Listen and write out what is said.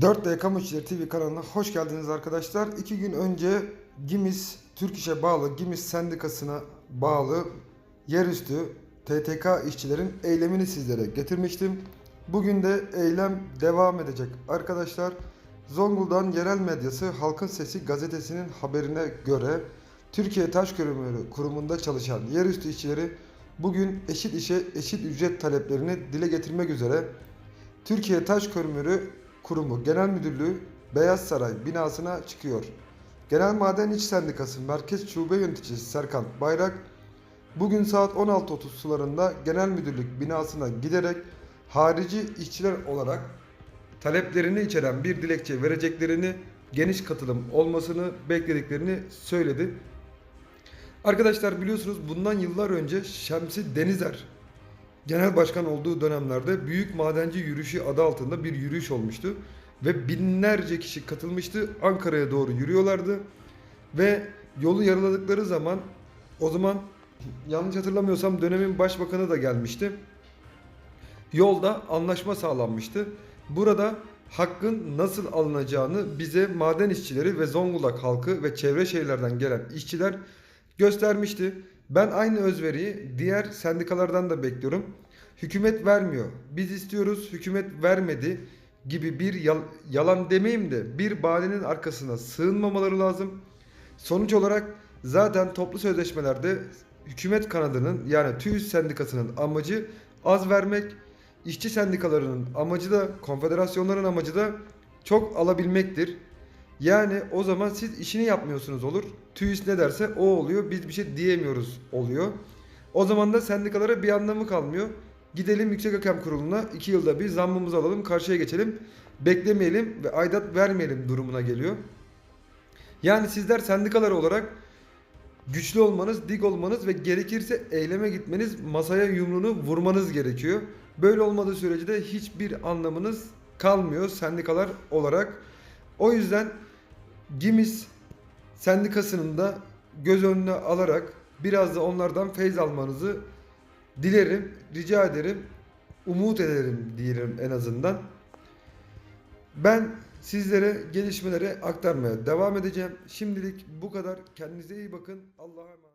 4D Kamu İşleri TV kanalına hoş geldiniz arkadaşlar. İki gün önce Gimis, Türk İş'e bağlı Gimis Sendikası'na bağlı yerüstü TTK işçilerin eylemini sizlere getirmiştim. Bugün de eylem devam edecek arkadaşlar. Zonguldak'ın yerel medyası Halkın Sesi gazetesinin haberine göre Türkiye Taş Kömürü Kurumu'nda çalışan yerüstü işçileri bugün eşit işe eşit ücret taleplerini dile getirmek üzere Türkiye Taş Kömürü Kurumu Genel Müdürlüğü Beyaz Saray binasına çıkıyor. Genel Maden İş Sendikası Merkez Şube Yöneticisi Serkan Bayrak bugün saat 16.30 sularında Genel Müdürlük binasına giderek harici işçiler olarak taleplerini içeren bir dilekçe vereceklerini, geniş katılım olmasını beklediklerini söyledi. Arkadaşlar biliyorsunuz bundan yıllar önce Şemsi Denizer genel başkan olduğu dönemlerde Büyük Madenci Yürüyüşü adı altında bir yürüyüş olmuştu. Ve binlerce kişi katılmıştı. Ankara'ya doğru yürüyorlardı. Ve yolu yarıladıkları zaman o zaman yanlış hatırlamıyorsam dönemin başbakanı da gelmişti. Yolda anlaşma sağlanmıştı. Burada hakkın nasıl alınacağını bize maden işçileri ve Zonguldak halkı ve çevre şehirlerden gelen işçiler göstermişti. Ben aynı özveriyi diğer sendikalardan da bekliyorum. Hükümet vermiyor. Biz istiyoruz, hükümet vermedi gibi bir yal- yalan demeyeyim de bir bahanenin arkasına sığınmamaları lazım. Sonuç olarak zaten toplu sözleşmelerde hükümet kanadının yani TÜİS sendikasının amacı az vermek, işçi sendikalarının amacı da konfederasyonların amacı da çok alabilmektir. Yani o zaman siz işini yapmıyorsunuz olur. TÜİS ne derse o oluyor. Biz bir şey diyemiyoruz oluyor. O zaman da sendikalara bir anlamı kalmıyor. Gidelim Yüksek Hakem Kurulu'na iki yılda bir zammımızı alalım karşıya geçelim. Beklemeyelim ve aidat vermeyelim durumuna geliyor. Yani sizler sendikalar olarak güçlü olmanız, dik olmanız ve gerekirse eyleme gitmeniz, masaya yumruğunu vurmanız gerekiyor. Böyle olmadığı sürece de hiçbir anlamınız kalmıyor sendikalar olarak. O yüzden Gimis sendikasının da göz önüne alarak biraz da onlardan feyz almanızı dilerim, rica ederim, umut ederim diyelim en azından. Ben sizlere gelişmeleri aktarmaya devam edeceğim. Şimdilik bu kadar. Kendinize iyi bakın. Allah'a emanet.